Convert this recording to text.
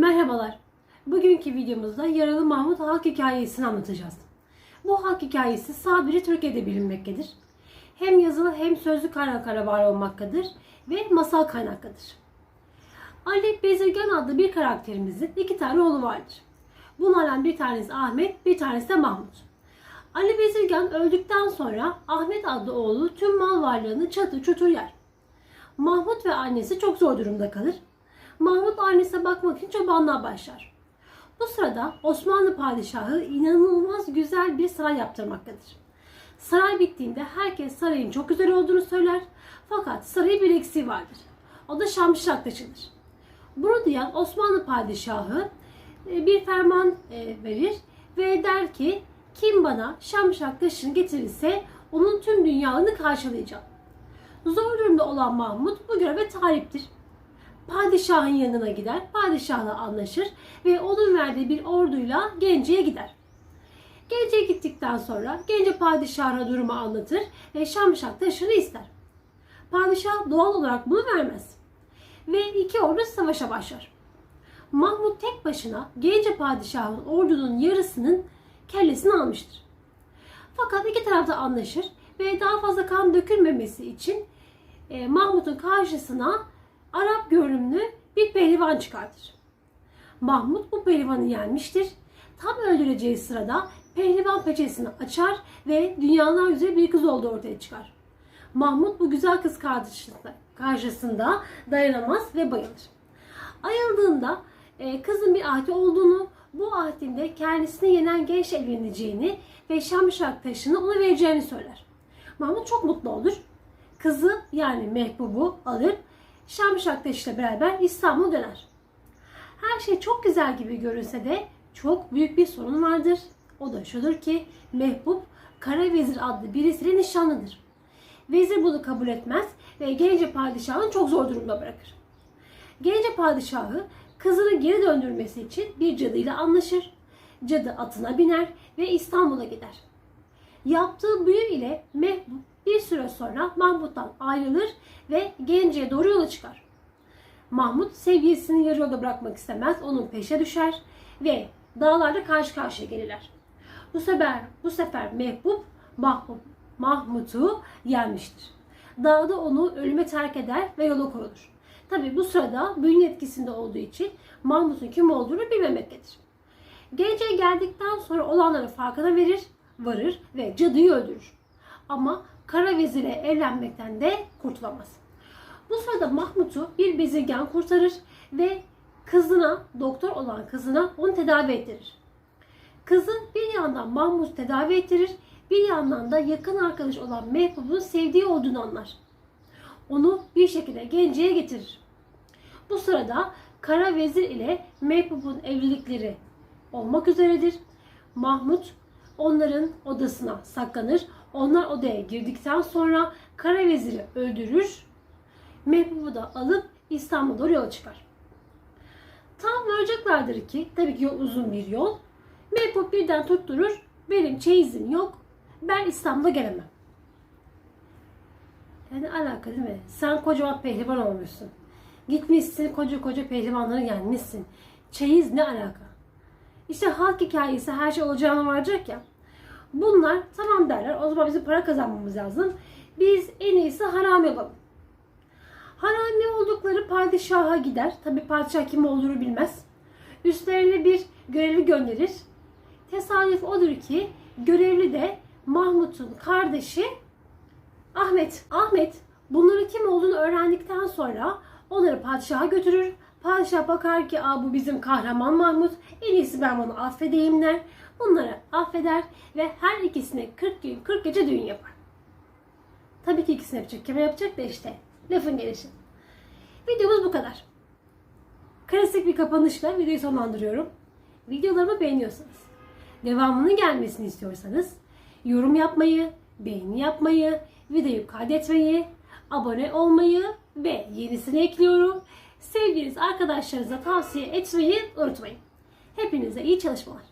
Merhabalar. Bugünkü videomuzda Yaralı Mahmut halk hikayesini anlatacağız. Bu halk hikayesi Sabiri Türkiye'de bilinmektedir. Hem yazılı hem sözlü kaynaklara var olmaktadır ve masal kaynaktadır. Ali Bezirgan adlı bir karakterimizin iki tane oğlu vardır. Bunlardan bir tanesi Ahmet, bir tanesi de Mahmut. Ali Bezirgan öldükten sonra Ahmet adlı oğlu tüm mal varlığını çatı çutur yer. Mahmut ve annesi çok zor durumda kalır. Mahmut annesine bakmak için çobanlığa başlar. Bu sırada Osmanlı padişahı inanılmaz güzel bir saray yaptırmaktadır. Saray bittiğinde herkes sarayın çok güzel olduğunu söyler. Fakat sarayın bir eksiği vardır. O da Şamşırak taşıdır. Bunu duyan Osmanlı padişahı e, bir ferman e, verir ve der ki kim bana Şamşırak taşını getirirse onun tüm dünyanı karşılayacağım. Zor durumda olan Mahmut bu göreve taliptir. Padişahın yanına gider, padişahla anlaşır ve onun verdiği bir orduyla Gence'ye gider. Gence'ye gittikten sonra Gence padişahına durumu anlatır ve Şamşak taşını ister. Padişah doğal olarak bunu vermez. Ve iki ordu savaşa başlar. Mahmut tek başına Gence padişahın ordunun yarısının kellesini almıştır. Fakat iki taraf da anlaşır ve daha fazla kan dökülmemesi için e, Mahmut'un karşısına Arap görünümlü bir pehlivan çıkartır. Mahmut bu pehlivanı yenmiştir. Tam öldüreceği sırada pehlivan peçesini açar ve dünyalar üzere bir kız olduğu ortaya çıkar. Mahmut bu güzel kız karşısında dayanamaz ve bayılır. Ayıldığında e, kızın bir ahdi olduğunu, bu ahdinde kendisini yenen genç evleneceğini ve Şamşak taşını ona vereceğini söyler. Mahmut çok mutlu olur. Kızı yani Mehbub'u alır Şamşak taşıyla beraber İstanbul'a döner. Her şey çok güzel gibi görünse de çok büyük bir sorun vardır. O da şudur ki Mehbub Kara Vezir adlı birisiyle nişanlıdır. Vezir bunu kabul etmez ve Gence padişahını çok zor durumda bırakır. Gence padişahı kızını geri döndürmesi için bir cadıyla anlaşır. Cadı atına biner ve İstanbul'a gider. Yaptığı büyü ile Mehbub bir süre sonra Mahmut'tan ayrılır ve Gence'ye doğru yola çıkar. Mahmut sevgilisini yarı yolda bırakmak istemez, onun peşe düşer ve dağlarda karşı karşıya gelirler. Bu sefer, bu sefer Mehbub Mahmut, Mahmut'u yenmiştir. Dağda onu ölüme terk eder ve yola koyulur. Tabi bu sırada büyünün etkisinde olduğu için Mahmut'un kim olduğunu bilmemektedir. Gence'ye geldikten sonra olanları farkına verir, varır ve cadıyı öldürür. Ama Kara Vezir'e evlenmekten de kurtulamaz. Bu sırada Mahmut'u bir bezirgen kurtarır ve kızına, doktor olan kızına onu tedavi ettirir. Kızı bir yandan Mahmut tedavi ettirir, bir yandan da yakın arkadaş olan Mehbub'un sevdiği olduğunu anlar. Onu bir şekilde Gence'ye getirir. Bu sırada Kara Vezir ile Mehbub'un evlilikleri olmak üzeredir. Mahmut onların odasına saklanır. Onlar odaya girdikten sonra Kara Vezir'i öldürür. Mehbub'u da alıp İstanbul'a doğru yola çıkar. Tam varacaklardır ki, tabii ki yol uzun bir yol. Mehbub birden tutturur. Benim çeyizim yok. Ben İstanbul'a gelemem. Yani alaka değil mi? Sen kocaman pehlivan olmuşsun. Gitmişsin koca koca pehlivanları yenmişsin. Çeyiz ne alaka? İşte halk hikayesi her şey olacağına varacak ya. Bunlar tamam derler. O zaman bizim para kazanmamız lazım. Biz en iyisi haram yapalım. Harami oldukları padişaha gider. Tabi padişah kim olduğunu bilmez. Üstlerine bir görevli gönderir. Tesadüf odur ki görevli de Mahmut'un kardeşi Ahmet. Ahmet bunların kim olduğunu öğrendikten sonra onları padişaha götürür. Padişah bakar ki Aa, bu bizim kahraman Mahmut. En iyisi ben bunu affedeyim der. Bunları affeder ve her ikisine 40 gün 40 gece düğün yapar. Tabii ki ikisini yapacak. Kime yapacak da işte. Lafın gelişi. Videomuz bu kadar. Klasik bir kapanışla videoyu sonlandırıyorum. Videolarımı beğeniyorsanız, devamının gelmesini istiyorsanız yorum yapmayı, beğeni yapmayı, videoyu kaydetmeyi, abone olmayı ve yenisini ekliyorum. Sevginiz arkadaşlarınıza tavsiye etmeyi unutmayın. Hepinize iyi çalışmalar.